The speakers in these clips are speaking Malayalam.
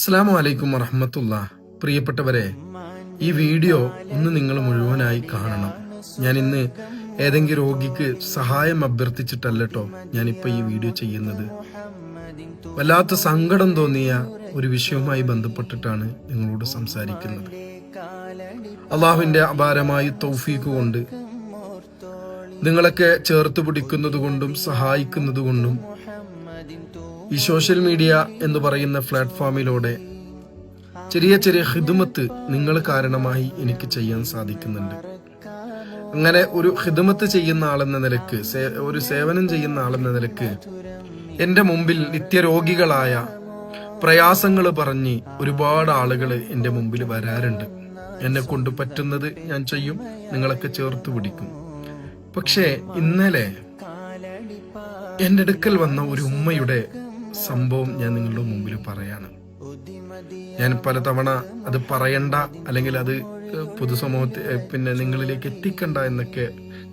അസ്സാം അലൈക്കും വറഹമത്തുള്ള. പ്രിയപ്പെട്ടവരെ ഈ വീഡിയോ ഒന്ന് നിങ്ങൾ മുഴുവനായി കാണണം. ഞാൻ ഇന്ന് ഏതെങ്കിലും രോഗിക്ക് സഹായം അഭ്യർത്ഥിച്ചിട്ടല്ലോ ഞാനിപ്പോ ഈ വീഡിയോ ചെയ്യുന്നത്. വല്ലാത്ത സങ്കടം തോന്നിയ ഒരു വിഷയവുമായി ബന്ധപ്പെട്ടിട്ടാണ് നിങ്ങളോട് സംസാരിക്കുന്നത്. അള്ളാഹുവിന്റെ അപാരമായ തൗഫീഖ് കൊണ്ട് നിങ്ങളൊക്കെ ചേർത്ത് പിടിക്കുന്നത് കൊണ്ടും സഹായിക്കുന്നത് കൊണ്ടും ഈ സോഷ്യൽ മീഡിയ എന്ന് പറയുന്ന പ്ലാറ്റ്ഫോമിലൂടെ ചെറിയ ചെറിയ ഹിദുമത്ത് നിങ്ങൾ കാരണമായി എനിക്ക് ചെയ്യാൻ സാധിക്കുന്നുണ്ട്. അങ്ങനെ ഒരു ഹിദുമത്ത് ചെയ്യുന്ന ആളെന്ന നിലയ്ക്ക് ഒരു സേവനം ചെയ്യുന്ന ആളെന്ന നിലയ്ക്ക് എന്റെ മുമ്പിൽ നിത്യരോഗികളായ പ്രയാസങ്ങൾ പറഞ്ഞ് ഒരുപാട് ആളുകൾ എന്റെ മുമ്പിൽ വരാറുണ്ട്. എന്നെ കൊണ്ട് പറ്റുന്നത് ഞാൻ ചെയ്യും നിങ്ങളൊക്കെ ചേർത്ത് പിടിക്കും. പക്ഷേ ഇന്നലെ എന്റെ അടുക്കൽ വന്ന ഒരു ഉമ്മയുടെ സംഭവം ഞാൻ നിങ്ങളുടെ മുമ്പിൽ പറയാണ്. ഞാൻ പലതവണ അത് പറയണ്ട അല്ലെങ്കിൽ അത് പൊതുസമൂഹത്തെ പിന്നെ നിങ്ങളിലേക്ക് എത്തിക്കണ്ട എന്നൊക്കെ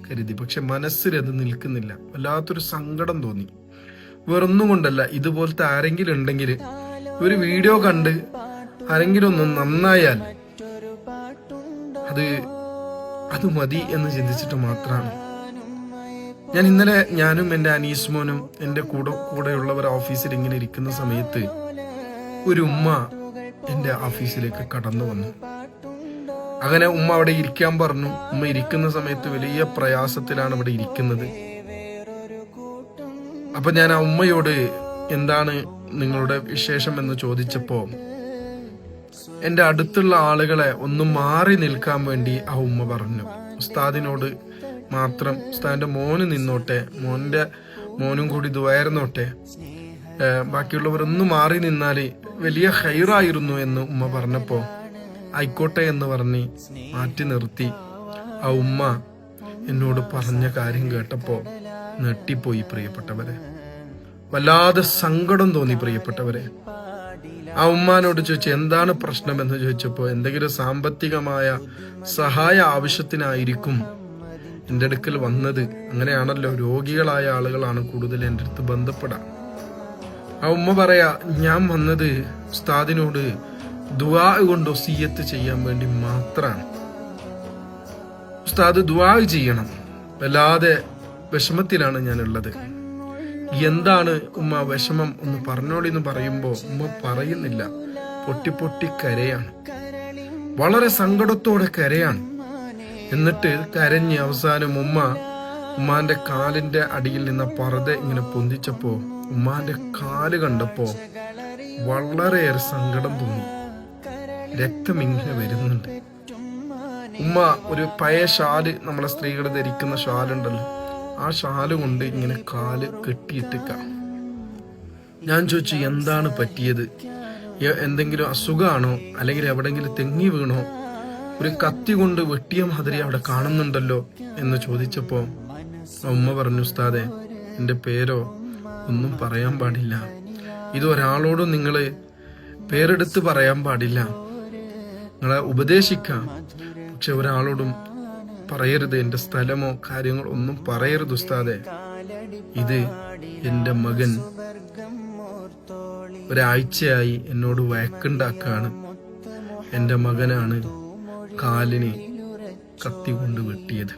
കരുതി. പക്ഷെ മനസ്സിൽ അത് നിൽക്കുന്നില്ല. വല്ലാത്തൊരു സങ്കടം തോന്നി. വേറൊന്നും കൊണ്ടല്ല. ഇതുപോലത്തെ ആരെങ്കിലും ഉണ്ടെങ്കിൽ ഒരു വീഡിയോ കണ്ട് ആരെങ്കിലും ഒന്ന് നന്നായാൽ അത് അത് മതി എന്ന് ചിന്തിച്ചിട്ട് മാത്രമാണ് ഞാൻ ഇന്നലെ ഞാനും എന്റെ അനീസ് മോനും എന്റെ കൂടെ കൂടെയുള്ളവർ ഓഫീസിൽ ഇങ്ങനെ ഇരിക്കുന്ന സമയത്ത് ഒരു ഉമ്മ എന്റെ ഓഫീസിലേക്ക് കടന്നു വന്നു. അങ്ങനെ ഉമ്മ അവിടെ ഇരിക്കാൻ പറഞ്ഞു. ഉമ്മ ഇരിക്കുന്ന സമയത്ത് വലിയ പ്രയാസത്തിലാണ് അവിടെ ഇരിക്കുന്നത്. അപ്പൊ ഞാൻ ആ ഉമ്മയോട് എന്താണ് നിങ്ങളുടെ വിശേഷം എന്ന് ചോദിച്ചപ്പോ എന്റെ അടുത്തുള്ള ആളുകളെ ഒന്ന് മാറി നിൽക്കാൻ വേണ്ടി ആ ഉമ്മ പറഞ്ഞു. ഉസ്താദിനോട് മാത്രം. ഉസ്താദിന്റെ മോന് നിന്നോട്ടെ മോന്റെ മോനും കൂടി ദ്വയർന്നോട്ടെ ഏഹ് ബാക്കിയുള്ളവർ ഒന്ന് മാറി നിന്നാൽ വലിയ ഹൈറായിരുന്നു എന്ന് ഉമ്മ പറഞ്ഞപ്പോൾ ആയിക്കോട്ടെ എന്ന് പറഞ്ഞ് മാറ്റി നിർത്തി. ആ ഉമ്മ എന്നോട് പറഞ്ഞ കാര്യം കേട്ടപ്പോൾ നെട്ടിപ്പോയി പ്രിയപ്പെട്ടവരെ. വല്ലാതെ സങ്കടം തോന്നി പ്രിയപ്പെട്ടവരെ. ആ ഉമ്മാനോട് ചോദിച്ചു എന്താണ് പ്രശ്നം? എന്ന് ചോദിച്ചപ്പോ എന്തെങ്കിലും സാമ്പത്തികമായ സഹായ ആവശ്യത്തിനായിരിക്കും എന്റെ അടുക്കൽ വന്നത് അങ്ങനെയാണല്ലോ. രോഗികളായ ആളുകളാണ് കൂടുതൽ എന്റെ അടുത്ത് ബന്ധപ്പെടാം ആ ഉമ്മ പറയാ ഞാൻ വന്നത് ഉസ്താദിനോട് ദുവാ കൊണ്ട് ഒസീയത്ത് ചെയ്യാൻ വേണ്ടി മാത്രമാണ് ഉസ്താദ് ദുവാ ചെയ്യണം. വല്ലാതെ വിഷമത്തിലാണ് ഞാനുള്ളത്. എന്താണ് ഉമ്മ വിഷമം ഒന്ന് പറഞ്ഞോളി എന്ന് പറയുമ്പോ ഉമ്മ പറയുന്നില്ല. പൊട്ടി പൊട്ടി കരയാണ്. വളരെ സങ്കടത്തോടെ കരയാണ്. എന്നിട്ട് കരഞ്ഞ് അവസാനം ഉമ്മ ഉമ്മാന്റെ കാലിന്റെ അടിയിൽ നിന്ന പറത ഇങ്ങനെ പൊന്തിച്ചപ്പോ ഉമ്മാന്റെ കാൽ കണ്ടപ്പോ വളരെയേറെ സങ്കടം തോന്നി. രക്തം ഇങ്ങനെ വരുന്നുണ്ട്. ഉമ്മ ഒരു പഴയ ഷാൽ നമ്മളെ സ്ത്രീകൾ ധരിക്കുന്ന ഷാലുണ്ടല്ലോ ആ ഷാൽ കൊണ്ട് ഇങ്ങനെ കാൽ കെട്ടിയിട്ടിക്ക. ഞാൻ ചോദിച്ചു എന്താണ് പറ്റിയത്? എന്തെങ്കിലും അസുഖമാണോ അല്ലെങ്കിൽ എവിടെങ്കിലും തെങ്ങി വീണോ? ഒരു കത്തി കൊണ്ട് വെട്ടിയ മാതിരി അവിടെ കാണുന്നുണ്ടല്ലോ എന്ന് ചോദിച്ചപ്പോ ആ ഉമ്മ പറഞ്ഞു ഉസ്താദെ എന്റെ പേരോ ഒന്നും പറയാൻ പാടില്ല. ഇത് ഒരാളോടും നിങ്ങൾ പേരെടുത്ത് പറയാൻ പാടില്ല. നിങ്ങളെ ഉപദേശിക്കാം. പക്ഷെ ഒരാളോടും പറയരുത്. എന്റെ സ്ഥലമോ കാര്യങ്ങളോ ഒന്നും പറയരുത് ഉസ്താദെ. ഇത് എന്റെ മകൻ ഒരാഴ്ചയായി എന്നോട് വഴക്കുണ്ടാക്കാണ്. എന്റെ മകനാണ് കാലിന് കത്തി കൊണ്ട് വെട്ടിയത്.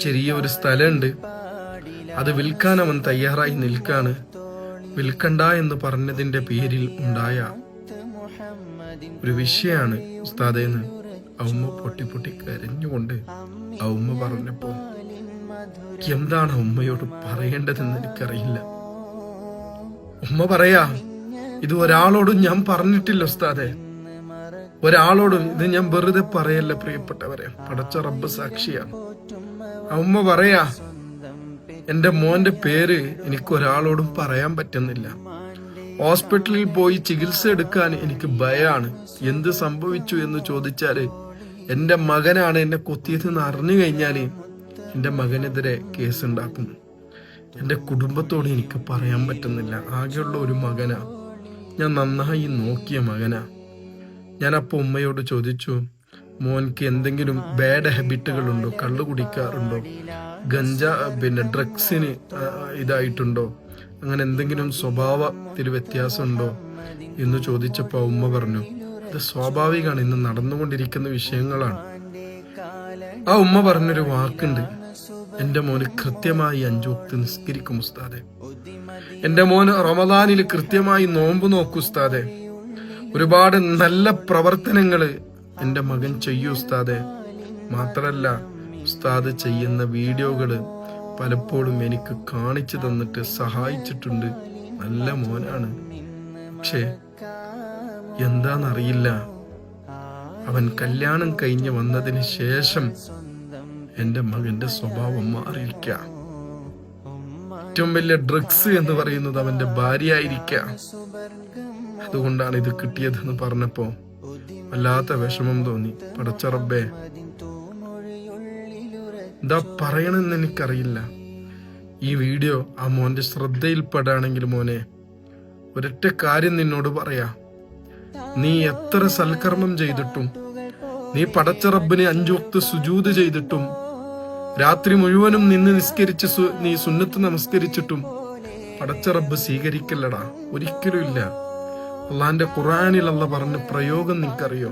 ചെറിയ ഒരു സ്ഥലമുണ്ട്. അത് വിൽക്കാൻ അവൻ തയ്യാറായി നിൽക്കാണ്. വിൽക്കണ്ട എന്ന് പറഞ്ഞതിന്റെ പേരിൽ ഉണ്ടായ ഒരു വിഷയാണ് ഉസ്താദേന്ന് ഔമ്മ പൊട്ടി പൊട്ടി കരഞ്ഞുകൊണ്ട് ഔമ്മ പറഞ്ഞപ്പോ എന്താണ് ഉമ്മയോട് പറയേണ്ടതെന്ന് എനിക്കറിയില്ല. ഉമ്മ പറയാ ഇത് ഒരാളോടും ഞാൻ പറഞ്ഞിട്ടില്ല ഉസ്താദെ. ഒരാളോടും ഇത് ഞാൻ വെറുതെ പറയല്ല പ്രിയപ്പെട്ടവരെ. പടച്ച റബ്ബ് സാക്ഷിയാണ്. അമ്മ പറയാ എന്റെ മോന്റെ പേര് എനിക്ക് ഒരാളോടും പറയാൻ പറ്റുന്നില്ല. ഹോസ്പിറ്റലിൽ പോയി ചികിത്സ എടുക്കാൻ എനിക്ക് ഭയാണ്. എന്ത് സംഭവിച്ചു എന്ന് ചോദിച്ചാൽ എന്റെ മകനാണ് എന്നെ കൊത്തിയത് എന്ന് അറിഞ്ഞു കഴിഞ്ഞാൽ എന്റെ മകനെതിരെ കേസ് ഉണ്ടാക്കും എന്റെ കുടുംബത്തോട് എനിക്ക് പറയാൻ പറ്റുന്നില്ല. ആകെയുള്ള ഒരു മകനാ. ഞാൻ നന്നായി നോക്കിയ മകനാ. ഞാൻ അപ്പൊ ഉമ്മയോട് ചോദിച്ചു മോൻക്ക് എന്തെങ്കിലും ബാഡ് ഹാബിറ്റുകളുണ്ടോ കള്ളു കുടിക്കാറുണ്ടോ? ഗഞ്ച പിന്നെ ഡ്രഗ്സിന് ഇതായിട്ടുണ്ടോ? അങ്ങനെ എന്തെങ്കിലും സ്വഭാവത്തിൽ വ്യത്യാസമുണ്ടോ? എന്ന് ചോദിച്ചപ്പോൾ ഉമ്മ പറഞ്ഞു ഇത് സ്വാഭാവികമാണ്. ഇന്ന് നടന്നുകൊണ്ടിരിക്കുന്ന വിഷയങ്ങളാണ്. ആ ഉമ്മ പറഞ്ഞൊരു വാക്കുണ്ട് എന്റെ മോന് കൃത്യമായി അഞ്ചു വക്ത് നിസ്കരിക്കും ഉസ്താദെ. എന്റെ മോന് റമദാനിൽ കൃത്യമായി നോമ്പ് നോക്കും ഉസ്താദെ. ഒരുപാട് നല്ല പ്രവർത്തനങ്ങൾ എന്റെ മകൻ ചെയ്യൂ ഉസ്താദെ. മാത്രല്ല ഉസ്താദ് ചെയ്യുന്ന വീഡിയോകൾ പലപ്പോഴും എനിക്ക് കാണിച്ചു തന്നിട്ട് സഹായിച്ചിട്ടുണ്ട്. നല്ല മോനാണ്. പക്ഷേ എന്താണെന്നറിയില്ല അവൻ കല്യാണം കഴിഞ്ഞ് വന്നതിന് ശേഷം എന്റെ മകന്റെ സ്വഭാവം മാറിയിരിക്കാം. ഏറ്റവും വലിയ ഡ്രഗ്സ് എന്ന് പറയുന്നത് അവന്റെ ഭാര്യയായിരിക്കാം. അതുകൊണ്ടാണ് ഇത് കിട്ടിയതെന്ന് പറഞ്ഞപ്പോ വല്ലാത്ത വിഷമം തോന്നി. പടച്ചറബേ എന്താ പറയണെന്ന് എനിക്കറിയില്ല. ഈ വീഡിയോ ആ മോന്റെ ശ്രദ്ധയിൽപ്പെടാണെങ്കിൽ മോനെ ഒരൊറ്റ കാര്യം നിന്നോട് പറയാ. നീ എത്ര സൽക്കർമ്മം ചെയ്തിട്ടും നീ പടച്ചറബിനെ അഞ്ചു വക്ത് സുജൂത് ചെയ്തിട്ടും രാത്രി മുഴുവനും നിന്ന് നിസ്കരിച്ച് നീ സുന്നത്ത് നമസ്കരിച്ചിട്ടും പടച്ചറബ് സ്വീകരിക്കല്ലടാ. ഒരിക്കലും ഇല്ല. അള്ളാന്റെ ഖുറാനിൽ അല്ല പറഞ്ഞ പ്രയോഗം നിനക്കറിയോ?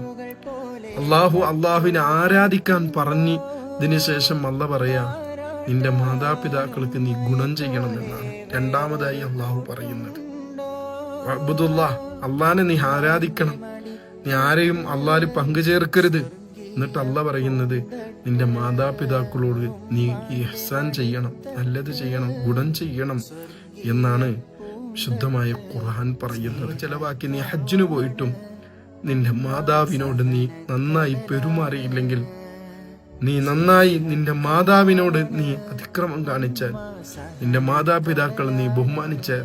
അള്ളാഹു അള്ളാഹുവിനെ ആരാധിക്കാൻ പറഞ്ഞു ഇതിനുശേഷം അല്ല പറയാ നിന്റെ മാതാപിതാക്കൾക്ക് നീ ഗുണം ചെയ്യണമെന്നാണ് രണ്ടാമതായി അള്ളാഹു പറയുന്നത്. അബുദുല്ലാ അള്ളാനെ നീ ആരാധിക്കണം. നീ ആരെയും അള്ളാൽ പങ്കുചേർക്കരുത് എന്നിട്ട് അല്ല പറയുന്നത് നിന്റെ മാതാപിതാക്കളോട് നീ ഇഹ്സാൻ ചെയ്യണം നല്ലത് ചെയ്യണം ഗുണം ചെയ്യണം എന്നാണ്. ശുദ്ധമായ ഖുർആൻ പറയുന്നത്. ചെലവാക്കി നീ ഹജ്ജിന് പോയിട്ടും നിന്റെ മാതാവിനോട് നീ നന്നായി പെരുമാറിയില്ലെങ്കിൽ നീ നന്നായി നിന്റെ മാതാവിനോട് നീ അതിക്രമം കാണിച്ചാൽ നിന്റെ മാതാപിതാക്കൾ നീ ബഹുമാനിച്ചാൽ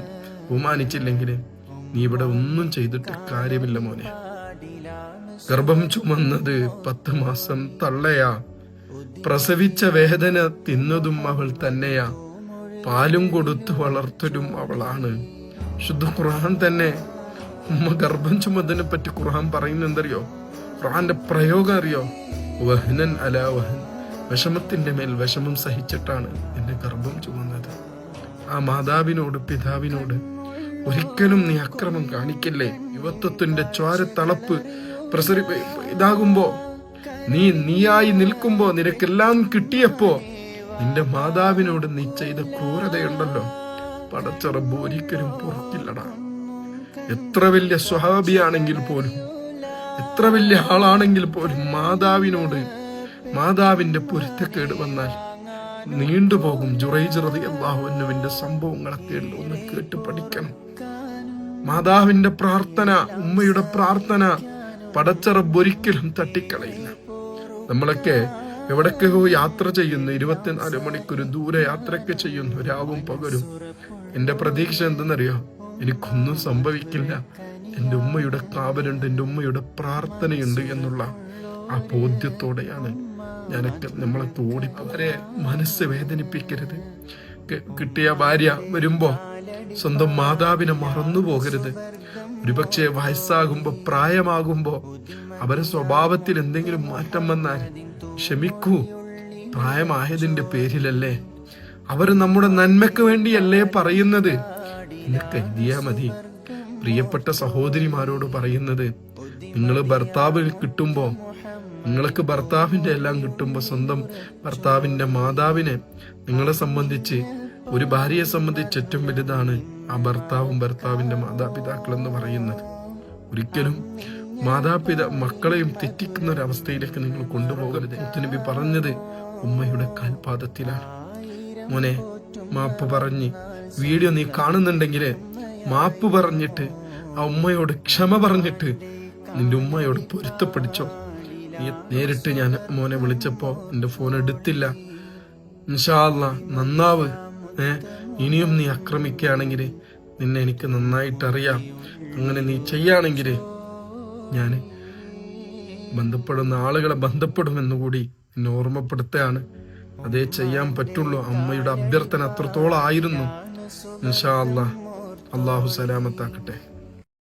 ബഹുമാനിച്ചില്ലെങ്കിൽ നീ ഇവിടെ ഒന്നും ചെയ്തിട്ട് കാര്യമില്ല മോനെ. ഗർഭം ചുമന്നത് പത്ത് മാസം തള്ളയാ. പ്രസവിച്ച വേദന തിന്നതും അവൾ തന്നെയാ. പാലും കൊടുത്തു വളർത്തലും അവളാണ്. ശുദ്ധ ഖുർആൻ തന്നെ ഉമ്മ ഗർഭം ചുമതിനെ പറ്റി ഖുർആൻ പറയുന്നെന്തറിയോ ഖുർആന്റെ പ്രയോഗം അറിയോ? വഹനൻ അല വഹൻ. വിഷമത്തിന്റെ മേൽ വിഷമം സഹിച്ചിട്ടാണ് എന്റെ ഗർഭം ചുമന്നത്. ആ മാതാവിനോട് പിതാവിനോട് ഒരിക്കലും നീ അക്രമം കാണിക്കല്ലേ? യുവത്വത്തിന്റെ ചോര തളപ്പ് പ്രസരി ഇതാകുമ്പോ നീ നീയായി നിൽക്കുമ്പോ നിനക്കെല്ലാം കിട്ടിയപ്പോ നിന്റെ മാതാവിനോട് നീ ചെയ്ത ക്രൂരതയുണ്ടല്ലോ. പടച്ചറബ് ഒരിക്കലും പുറത്തില്ലട എത്ര വലിയ സ്വഹാബിയാണെങ്കിൽ പോലും എത്ര വലിയ ആളാണെങ്കിൽ പോലും മാതാവിനോട് മാതാവിന്റെ പൊരുത്തക്കേട് വന്നാൽ നീണ്ടുപോകും ജുറൈജറതി അള്ളാഹുവിന്റെ സംഭവങ്ങളൊക്കെ ഉണ്ട് ഒന്ന് കേട്ട് പഠിക്കണം. മാതാവിന്റെ പ്രാർത്ഥന ഉമ്മയുടെ പ്രാർത്ഥന പടച്ചറബ് ഒരിക്കലും തട്ടിക്കളയില്ല. നമ്മളൊക്കെ എവിടൊക്കെയോ യാത്ര ചെയ്യുന്നു ഇരുപത്തിനാല് മണിക്കൂർ ദൂരെ യാത്രയൊക്കെ ചെയ്യുന്നു രാവും പകരും എന്റെ പ്രതീക്ഷ എന്തെന്നറിയോ? എനിക്കൊന്നും സംഭവിക്കില്ല. എന്റെ ഉമ്മയുടെ കാവലുണ്ട് എന്റെ ഉമ്മയുടെ പ്രാർത്ഥനയുണ്ട് എന്നുള്ള ആ ബോധ്യത്തോടെയാണ് ഞാനൊക്കെ നമ്മളൊക്കെ ഓടിപ്പോരെ മനസ്സ് വേദനിപ്പിക്കരുത്. കിട്ടിയ ഭാര്യ വരുമ്പോ സ്വന്തം മാതാവിനെ മറന്നു പോകരുത്. ഒരുപക്ഷെ വയസ്സാകുമ്പോ പ്രായമാകുമ്പോ അവരെ സ്വഭാവത്തിൽ എന്തെങ്കിലും മാറ്റം വന്നാൽ ക്ഷമിക്കൂ. പ്രായമായതിന്റെ പേരിലല്ലേ അവർ നമ്മുടെ നന്മയ്ക്ക് വേണ്ടിയല്ലേ പറയുന്നത്? എന്ന് കരുതിയാ മതി. പ്രിയപ്പെട്ട സഹോദരിമാരോട് പറയുന്നത് നിങ്ങൾ ഭർത്താവിൽ കിട്ടുമ്പോ നിങ്ങൾക്ക് ഭർത്താവിന്റെ എല്ലാം കിട്ടുമ്പോ സ്വന്തം ഭർത്താവിന്റെ മാതാവിനെ നിങ്ങളെ സംബന്ധിച്ച് ഒരു ഭാര്യയെ സംബന്ധിച്ച് ഏറ്റവും വലുതാണ് ആ ഭർത്താവും ഭർത്താവിന്റെ മാതാപിതാക്കൾ എന്ന് പറയുന്നത്. ഒരിക്കലും മാതാപിതാ മക്കളെയും തെറ്റിക്കുന്ന ഒരു അവസ്ഥയിലേക്ക് നിങ്ങൾ കൊണ്ടുപോകരുത്. നബി പറഞ്ഞത് ഉമ്മയുടെ കാൽപാദത്തിലാണ്. മോനെ മാപ്പ് പറഞ്ഞ്. വീഡിയോ നീ കാണുന്നുണ്ടെങ്കിൽ മാപ്പ് പറഞ്ഞിട്ട് ആ ഉമ്മയോട് ക്ഷമ പറഞ്ഞിട്ട് നിന്റെ ഉമ്മയോട് പൊരുത്തപ്പെടിച്ചോ നീ നേരിട്ട് ഞാൻ മോനെ വിളിച്ചപ്പോ എന്റെ ഫോൺ എടുത്തില്ല. ഇൻഷാല്ല നന്നാവ്. ഏ ഇനിയും നീ ആക്രമിക്കുകയാണെങ്കിൽ നിന്നെ എനിക്ക് നന്നായിട്ട് അറിയാം അങ്ങനെ നീ ചെയ്യുകയാണെങ്കിൽ ഞാൻ ബന്ധപ്പെടുന്ന ആളുകളെ ബന്ധപ്പെടുമെന്നുകൂടി എന്നെ ഓർമ്മപ്പെടുത്തുകയാണ്. അതേ ചെയ്യാൻ പറ്റുള്ളൂ. അമ്മയുടെ അഭ്യർത്ഥന അത്രത്തോളം ആയിരുന്നു. ഇൻഷാ അള്ളാഹ് അള്ളാഹു സലാമത്താക്കട്ടെ.